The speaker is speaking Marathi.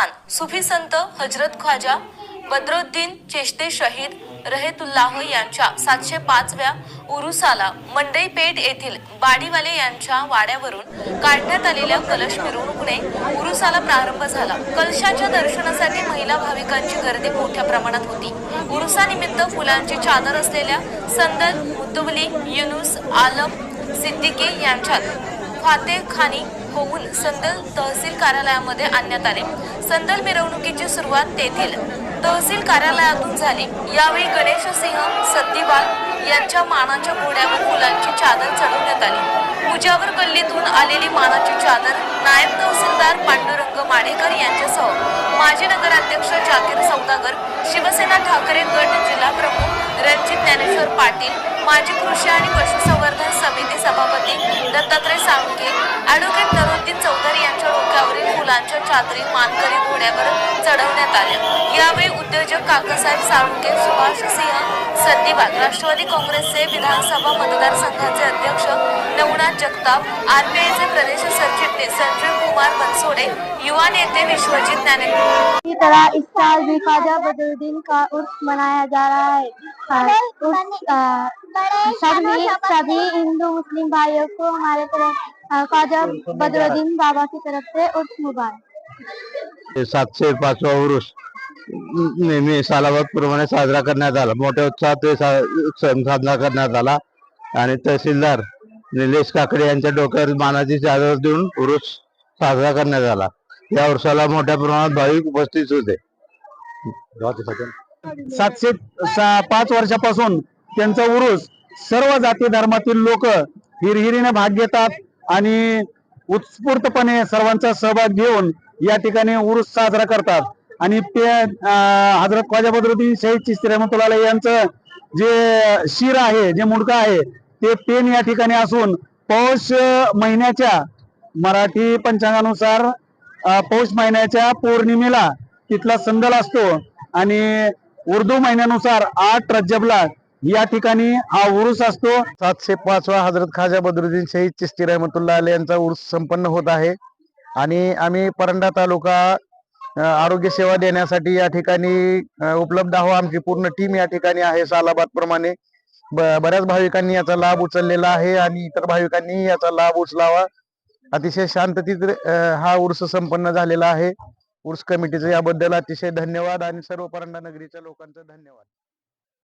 सुफी संत हजरत ख्वाजा बद्रुद्दीन चेष्टे शहीद रहेतुल्लाह यांच्या सातशे पाचव्या उरुसाला मंडई पेठ येथील बाडीवाले यांच्या वाड्यावरून काढण्यात आलेल्या कलश मिरवणुकीने उरुसाला प्रारंभ झाला. कलशाच्या दर्शनासाठी महिला भाविकांची गर्दी मोठ्या प्रमाणात होती. उरुसानिमित्त फुलांची चादर असलेल्या संदल मुतवली युनुस आलम सिद्दीकी यांच्यात फाते खानी होऊन संदल तहसील कार्यालयामध्ये आणण्यात आले. संदल मिरवणुकीची सुरुवात तेथील तहसील कार्यालयातून झाली. यावेळी गणेश सिंह सद्दीवाल यांच्या मानाच्या घोड्यावर फुलांची चादर चढवण्यात आली. मुजावर गल्लीतून आलेली मानाची चादर नायब तहसीलदार पांडुरंग माडेकर यांच्यासह माजी नगराध्यक्ष जाकीर सौदागर शिवसेना ठाकरे गट जिल्हा प्रमुख रणजित ज्ञानेश्वर पाटील माजी कृषी आणि पशुसंवर्धन समिती सभापती दत्तात्रय साळुंखे ॲडव्होकेट नरुद्दीन चौधरी यांच्या डोक्यावरील फुलांच्या चादरी मानकरी घोड्यावर चढवण्यात आल्या. यावेळी उद्योजक काकासाहेब साळुंके सुभाष सिंह सद्दीवाल राष्ट्रवादी काँग्रेसचे विधानसभा मतदारसंघाचे अध्यक्ष नवनाथ जगताप आरपीआयचे प्रदेश सरचिटणीस संजय कुमार बनसोडे युवा नेते विश्वजित ज्ञाने इसी तरह इस साल भी ख्वाजा बदरुद्दीन का उर्स मनाया जा रहा है। अ, सभी सभी हिंदू मुस्लिम भाइयों को हमारे तरफ ख्वाजा बदरुद्दीन बाबा की तरफ से उर्स मुबारक. ते सातशे पाचवा उरुस नेहमी सालाबाद प्रमाणे साजरा करण्यात आला. मोठ्या उत्साहात सण साजरा करण्यात आला. आणि तहसीलदार निलेश काकडे यांच्या डोक्यावर मानाची चादर देऊन उरुस साजरा करण्यात आला. या उरुसाला मोठ्या प्रमाणात भाविक उपस्थित होते. सातशे सा- पाच वर्षापासून त्यांचा उरूस सर्व जाती धर्मातील लोक हिरहिरीने भाग घेतात. आणि उत्स्फूर्तपणे सर्वांचा सहभाग घेऊन या ठिकाणी उरुस साजरा करतात. आणि ते हजरत ख्वाजा बदरुद्दीन शहीद चिस्ती रहमतुल्ला यांचं जे शिर आहे जे मुंडकं आहे ते पेन या ठिकाणी असून पौष महिन्याच्या मराठी पंचांगानुसार पौष महिन्याच्या पौर्णिमेला तिथला संदल असतो. आणि उर्दू महिन्यानुसार आठ रज्जबला या ठिकाणी हा उरुस असतो. सातशे पाचवा हजरत खाजा बदरुद्दीन शहीद चिस्ती रहमतुल्ला अली यांचा उर्स संपन्न होत आहे. आणि आम्ही परंडा तालुका आरोग्य सेवा देण्यासाठी या ठिकाणी उपलब्ध आहो आमची पूर्ण टीम या ठिकाणी आहे सालाबाद प्रमाणे. ब- बऱ्याच भाविकांनी याचा लाभ उचललेला आहे आणि इतर भाविकांनी याचा लाभ उचलावा. अतिशय शांततेत हा उर्स संपन्न झालेला आहे. उर्स कमिटीचं याबद्दल अतिशय धन्यवाद आणि सर्व परंडा नगरीच्या लोकांचं धन्यवाद.